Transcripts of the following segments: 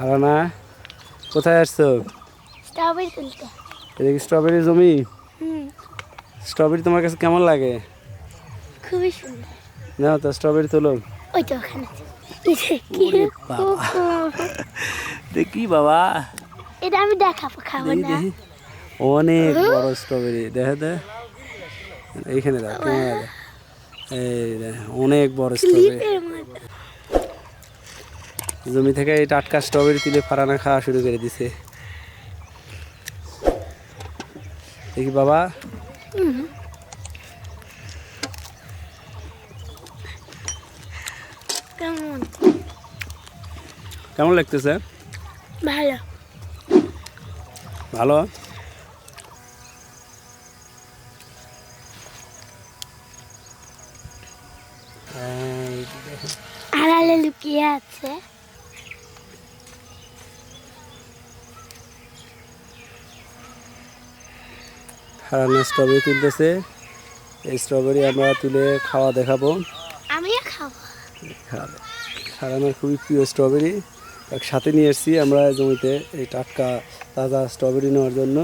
হারানা কোথায় আসছো? স্ট্রবেরি তুলতে। এটা কি স্ট্রবেরি জমি? স্ট্রবেরি তোমার কাছে কেমন লাগে? খুবই সুন্দর। নাও তো স্ট্রবেরি তোলো। ওই তো ওখানে। দেখি বাবা। এটা আমি দেখাবো খাব না। অনেক বড় স্ট্রবেরি। দেখে দে। এইখানে দাও এই অনেক বড় স্ট্রবেরি। জমি থেকে এই টাটকা স্ট্রবেরি তুলে ফারানা খাওয়া শুরু করে দিছে। দেখি বাবা। কেমন? কেমন লাগতেছে? ভালো। ভালো? আড়ালে লুকিয়ে আছে। হারানো স্ট্রবেরি তুলতেছে। এই স্ট্রবেরি আমরা তুলে খাওয়া দেখাবো। আমিও খাব। হারানোর খুবই প্রিয় স্ট্রবেরি এক সাথে নিয়ে এসেছি আমরা জমিতে এই টাটকা তাজা স্ট্রবেরি নেওয়ার জন্য।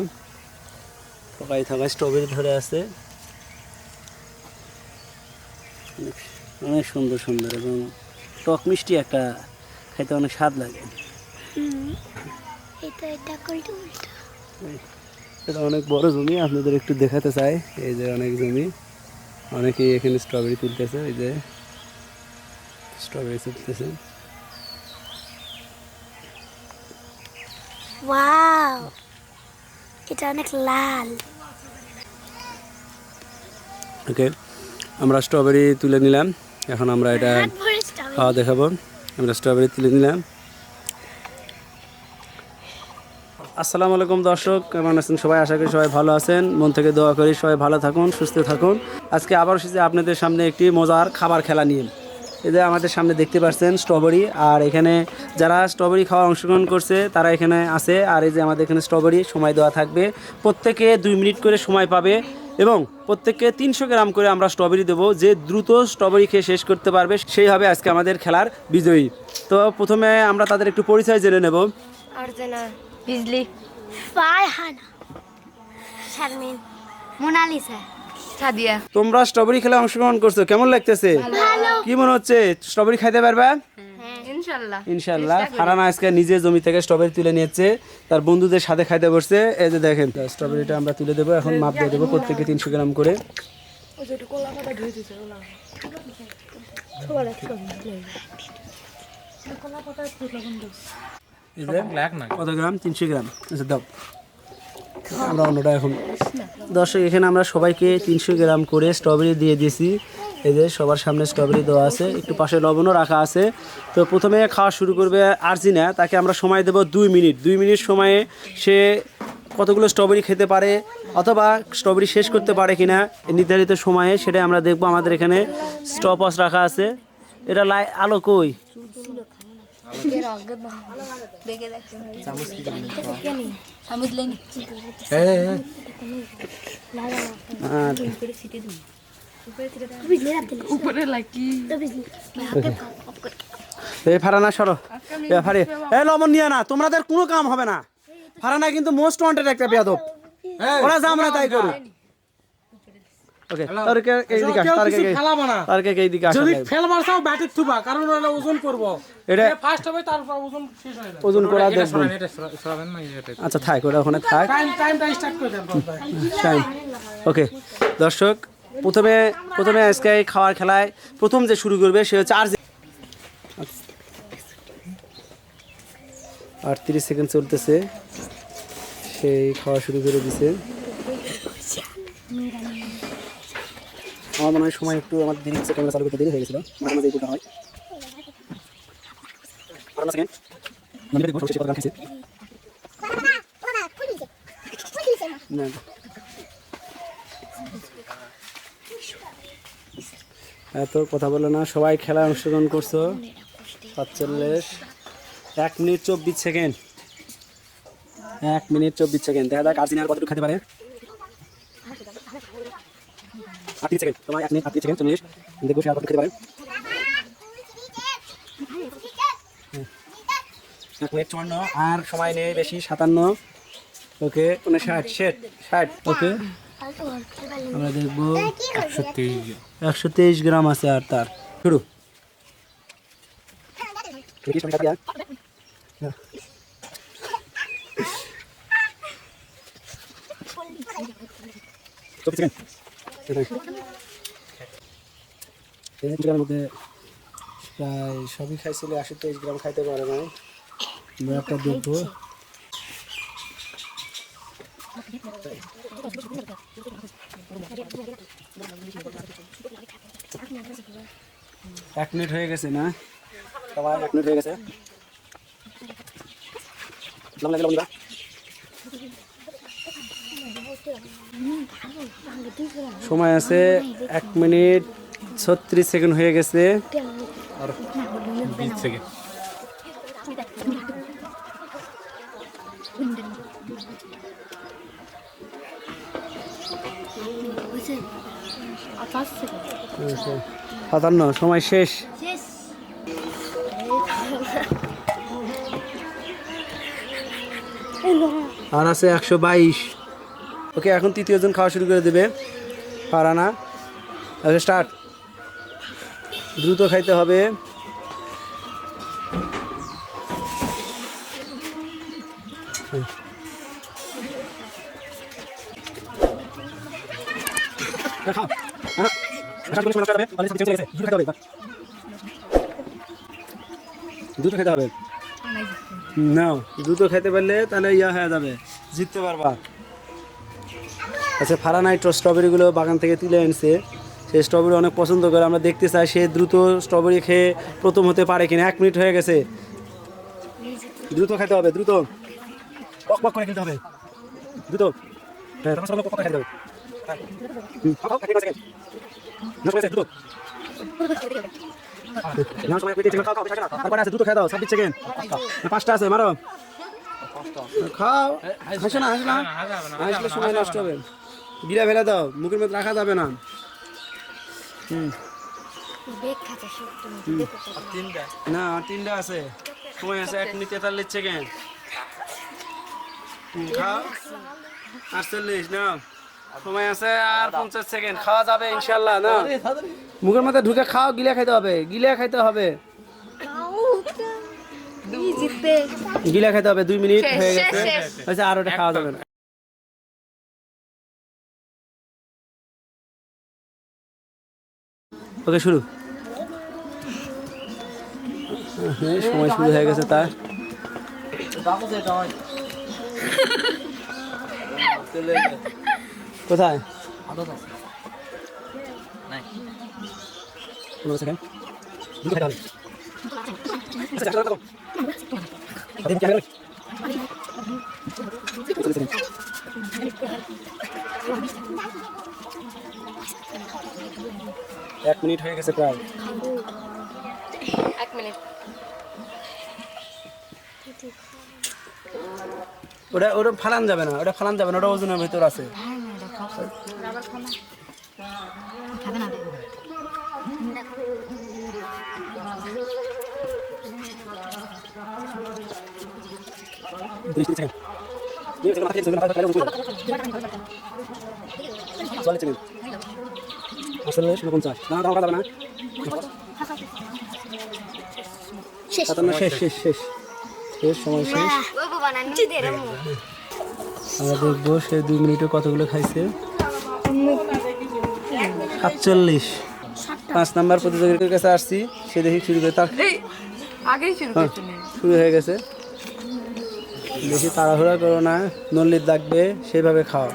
সবাই থাকা স্ট্রবেরি ধরে আছে। অনেক সুন্দর সুন্দর এবং টক মিষ্টি একটা খাইতে অনেক স্বাদ লাগে। এটা এটা এটা অনেক বড় জমি আপনাদের একটু দেখাতে চাই। এই যে অনেক জমি অনেকেই এখানে স্ট্রবেরি তুলতেছে এই যে স্ট্রবেরি তুলতেছে। ওয়াও এটা অনেক লাল। ওকে আমরা স্ট্রবেরি তুলে নিলাম। এখন আমরা এটা খাওয়া দেখাবো। আমরা স্ট্রবেরি তুলে নিলাম। আসসালামু আলাইকুম দর্শক, কেমন আছেন সবাই? আশা করি সবাই ভালো আছেন। মন থেকে দোয়া করি সবাই ভালো থাকুন, সুস্থ থাকুন। আজকে আবার এসেছি আপনাদের সামনে একটি মজার খাবার খেলা নিয়ে। এদের আমাদের সামনে দেখতে পাচ্ছেন স্ট্রবেরি, আর এখানে যারা স্ট্রবেরি খাওয়া অংশগ্রহণ করছে, তারা এখানে আছে। আর এই যে আমাদের এখানে স্ট্রবেরি, সময় দেওয়া থাকবে। প্রত্যেকে দুই মিনিট করে সময় পাবে এবং প্রত্যেককে তিনশো গ্রাম করে আমরা স্ট্রবেরি দেবো। যে দ্রুত স্ট্রবেরি খেয়ে শেষ করতে পারবে, সেই হবে আজকে আমাদের খেলার বিজয়ী। তো প্রথমে আমরা তাদের একটু পরিচয় জেনে নেব। বিজলি ফারহানা শারমিন মোনালিসা সাদিয়া তোমরা স্ট্রবেরি খেলা অংশগ্রহণ করছ কেমন লাগতেছে? কি মনে হচ্ছে স্ট্রবেরি খাইতে পারবে? ইনশাল্লাহ। ইনশাল্লাহ। ফারানা আজকে নিজে জমি থেকে স্ট্রবেরি তুলে নিয়েছে তার বন্ধুদের সাথে খাইতে বসছে। এই যে দেখেন তো স্ট্রবেরিটা আমরা তুলে দেবো এখন মাপ দিয়ে দেবো প্রত্যেকে তিনশো গ্রাম করে। এই যে, কত গ্রাম? তিনশো গ্রাম। আচ্ছা দাও। আমরা অন্যটা এখন দর্শক এখানে আমরা সবাইকে তিনশো গ্রাম করে স্ট্রবেরি দিয়ে দিয়েছি। এই যে সবার সামনে স্ট্রবেরি দেওয়া আছে। একটু পাশে লবণও রাখা আছে। তো প্রথমে খাওয়া শুরু করবে আরজিনা। তাকে আমরা সময় দেব দুই মিনিট। দুই মিনিট সময়ে সে কতগুলো স্ট্রবেরি খেতে পারে অথবা স্ট্রবেরি শেষ করতে পারে কিনা নির্ধারিত সময়ে সেটাই আমরা দেখব। আমাদের এখানে স্টপ রাখা আছে। এটা লাই আলো কই? ফারানা সরো নিয়ে না তোমাদের কোনো কাম হবে না ফারানা কিন্তু মোস্ট ওয়ান্টেড একটা বেয়াদব ওরা যা আমরা তাই করু ওকে তারকে এই দিকে আস, তারকে এই- খেলাবো না তারকে এই দিকে আসা যদি চাও ব্যাটের থুবা কারণ ওরা ওজন করব। এটা ফার্স্ট হবে তারপর ওজন শেষ হয়ে যাবে। ওজন করা দেখবেন আচ্ছা থাক ওটা ওখানে থাক। টাইম টাইমটা স্টার্ট করে দেন টাইম ওকে দর্শক প্রথমে প্রথমে আজকে এই খাওয়ার খেলায় প্রথম যে শুরু করবে সে হচ্ছে আর আটত্রিশ সেকেন্ড চলতেছে। সেই খাওয়া শুরু করে দিছে। আমার মনে হয় সময় একটু আমার দেরি হচ্ছে ক্যামেরা চালু করতে দেরি হয়ে গেছিল। মাঝে মাঝে হয়। এত কথা বলে না, সবাই খেলায় অংশগ্রহণ করছ। সাতচল্লিশ। এক মিনিট চব্বিশ সেকেন্ড। এক মিনিট চব্বিশ সেকেন্ড। দেখা যাক আর্জিনার কতটুকু খেতে পারে। আটত্রিশ সেকেন্ড তোমার এক মিনিট আটত্রিশ সেকেন্ড চল্লিশ দেখব সে খেতে পারে এক মিনিট চুয়ান্ন আর সময় নেই বেশি সাতান্ন। ওকে উনষাট ষাট ষাট ওকে। আমরা দেখব একশো তেইশ গ্রাম আছে আর তার। শুরু। দিয়া। চব্বিশ সেকেন্ড। গ্রামের মধ্যে প্রায় সবই খাইছিল আশি তেইশ গ্রাম খাইতে পারে না একটা দেখব এক মিনিট হয়ে গেছে না? সবাই এক মিনিট হয়ে গেছে। লাগল? সময় আছে এক মিনিট ছত্রিশ সেকেন্ড হয়ে গেছে। আর সাতান্ন সময় শেষ। আর আছে একশো বাইশ। ওকে এখন তৃতীয় জন খাওয়া শুরু করে দেবে। পারানা ওকে স্টার্ট দ্রুত খাইতে হবে। দ্রুত খেতে হবে। না দ্রুত খেতে পারলে তাহলে ইয়া হয়ে যাবে। জিততে পারবা। আচ্ছা ফারানাইট স্ট্রবেরিগুলো বাগান থেকে তুলে এনেছে। সে স্ট্রবেরি অনেক পছন্দ করে আমরা দেখতে চাই সে দ্রুত স্ট্রবেরি খেয়ে প্রথম হতে পারে কিনা। এক মিনিট হয়ে গেছে। দ্রুত খেতে হবে দ্রুত। পক পক করে হবে। দ্রুত। পাঁচটা আছে। খাও, না, না। হাসলে সময় নষ্ট হবে। গিরা ফেলে দাও, মুখের মধ্যে রাখা যাবে না। হুম। না, তিনটা আছে। সময় আছে এক মিনিট তেতাল্লিশ সেকেন্ড। হুম, খাও। আটচল্লিশ, নাও। সময় আছে আর পঞ্চাশ সেকেন্ড খাওয়া যাবে ইনশাল্লাহ না মুখের মধ্যে ঢুকে খাও গিলে খাইতে হবে গিলে খাইতে হবে গিলে খাইতে হবে দুই মিনিট হয়ে গেছে আচ্ছা আর ওটা খাওয়া যাবে না ওকে শুরু হ্যাঁ, সময় শুরু হয়ে গেছে তার কোথায় পনেরো সেকেন্ড দুটো খাইতে হবে আচ্ছা, একশো টাকা দাও। আরে, ক্যামেরা কই? চল্লিশ সেকেন্ড। এক মিনিট হয়ে গেছে প্রায়। এক মিনিট। ওটা ওটা ফালান যাবে না ওটা ফালান যাবে না ওটা ওজনের ভিতর আছে। তিরিশ আসলে উনপঞ্চাশ না দাও যাবে না। সাতান্ন শেষ শেষ শেষ। শেষ সময় শেষ। আমরা দেখব সে দুই মিনিটে কতগুলো খাইছে। সাতচল্লিশ। পাঁচ নাম্বার প্রতিযোগীর কাছে আসছি সে দেখি শুরু করে তার আগেই শুরু হ্যাঁ, শুরু হয়ে গেছে। বেশি তাড়াহুড়া করো না নল্লির ডাকবে সেইভাবে খাও।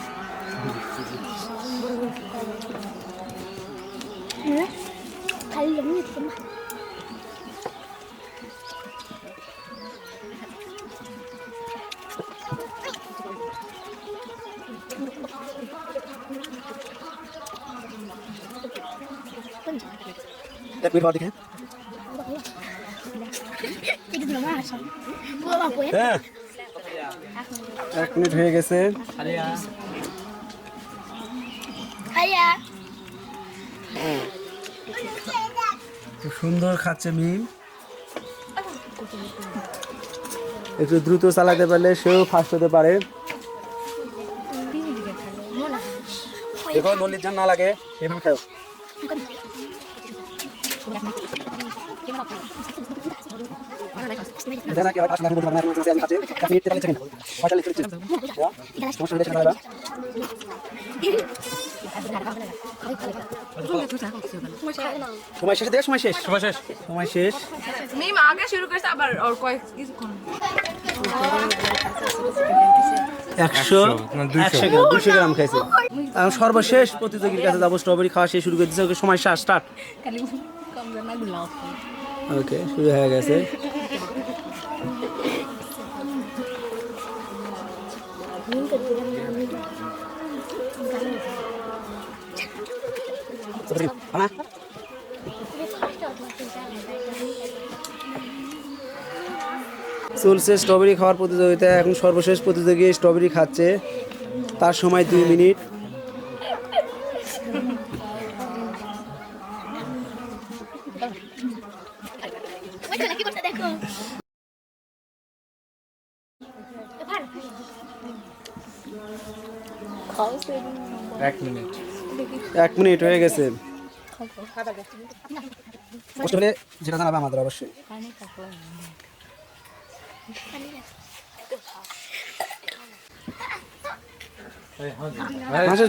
পর দেখে হ্যাঁ। এক মিনিট হয়ে গেছে। খুব সুন্দর খাচ্ছে মিম। একটু দ্রুত চালাতে পারলে সেও ফার্স্ট হতে পারে। দেখো নল্লির জান না লাগে এভাবে খাও। জানা কি আবার পাঁচ লাখ নিতে পারলে পয়সা দিচ্ছি সমস্যা হলে সেটা হবে সময় শেষ দেখ সময় শেষ। সময় শেষ। সময় শেষ। মিম আগে শুরু করছে আবার ওর কয়েক কিছুক্ষণ। একশো একশো গ্রাম দুশো গ্রাম খাইছে। সর্বশেষ প্রতিযোগীর কাছে যাব স্ট্রবেরি খাওয়া শেষ শুরু করে দিচ্ছে সময় সময় স্টার্ট। ওকে শুরু হয়ে গেছে। চলছে স্ট্রবেরি খাওয়ার প্রতিযোগিতা। এখন সর্বশেষ প্রতিযোগী স্ট্রবেরি খাচ্ছে। তার সময় দুই মিনিট। এক মিনিট হয়ে গেছে। কষ্ট হলে যেটা জানাবে আমাদের অবশ্যই।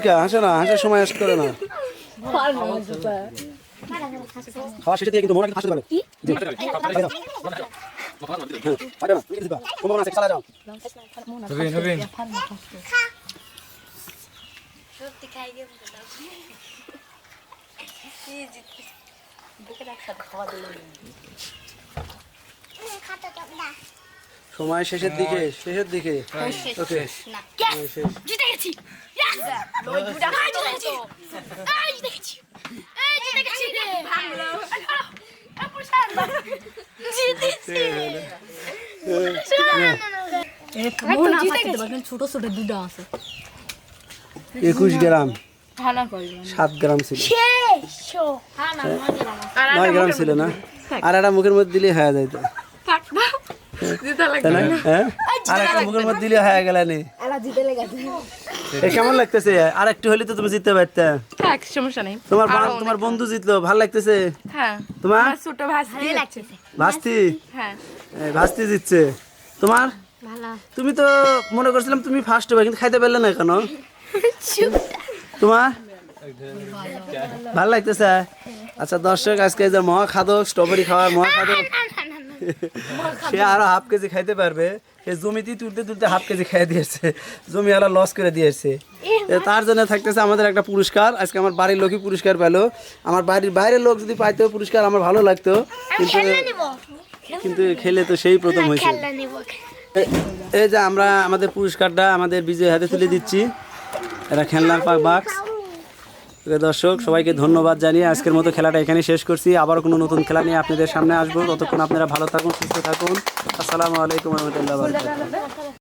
কে? হাসে না হাঁসের সময় করে না। খাওয়া শেষে দিয়ে কিন্তু মনে হাসতে পারে জি। খাই দাও। হ্যাঁ, খাই দাও, তুমি কি দিবা? তোমার মনে আছে, চালা যাও। নবীন সত্যি খাই সময় শেষের দিকে শেষের দিকে। ওকে। জিতে গেছি। ছোট ছোট দুটো আছে। একুশ গ্রাম। সাত গ্রাম ছিল। নয় গ্রাম। ছিল না। আর একটা মুখের মধ্যে দিলে হয়ে যাইতো। না। হ্যাঁ। আর একটা মুখের মধ্যে দিলে হয়ে গেল কেমন লাগতেছে? আর একটু হলে তো তুমি জিততে পারতে। সমস্যা নেই। তোমার তোমার বন্ধু জিতলো। ভালো লাগতেছে? হ্যাঁ। তোমার? ছোট ভাস্তি হ্যাঁ। ভাস্তি জিতছে। তোমার? তুমি তো মনে করছিলাম তুমি ফার্স্ট হবে কিন্তু খাইতে পারলে না কেন? তোমার ভালো লাগতেছে? আচ্ছা দর্শক আজকে যে মহাখাদক স্ট্রবেরি খাওয়ার মহাখাদক সে আরও হাফ কেজি খাইতে পারবে। সে জমিতেই তুলতে তুলতে হাফ কেজি খাই দিয়েছে। জমি আলা লস করে দিয়েছে। তার জন্য থাকতেছে আমাদের একটা পুরস্কার। আজকে আমার বাড়ির লোকই পুরস্কার পেল। আমার বাড়ির বাইরের লোক যদি পাইতো পুরস্কার আমার ভালো লাগতো। কিন্তু কিন্তু খেলে তো সেই প্রথম হয়েছে। নিব। এ- এই যে আমরা আমাদের পুরস্কারটা আমাদের বিজয় হাতে তুলে দিচ্ছি। এটা খেলনার পাক বাক্স। দর্শক, সবাইকে ধন্যবাদ জানিয়ে আজকের মতো খেলাটা এখানে শেষ করছি। আবার কোনো নতুন খেলা নিয়ে আপনাদের সামনে আসব। ততক্ষণ আপনারা ভালো থাকুন, সুস্থ থাকুন। আসসালামু আলাইকুম রহমতুল্লাহ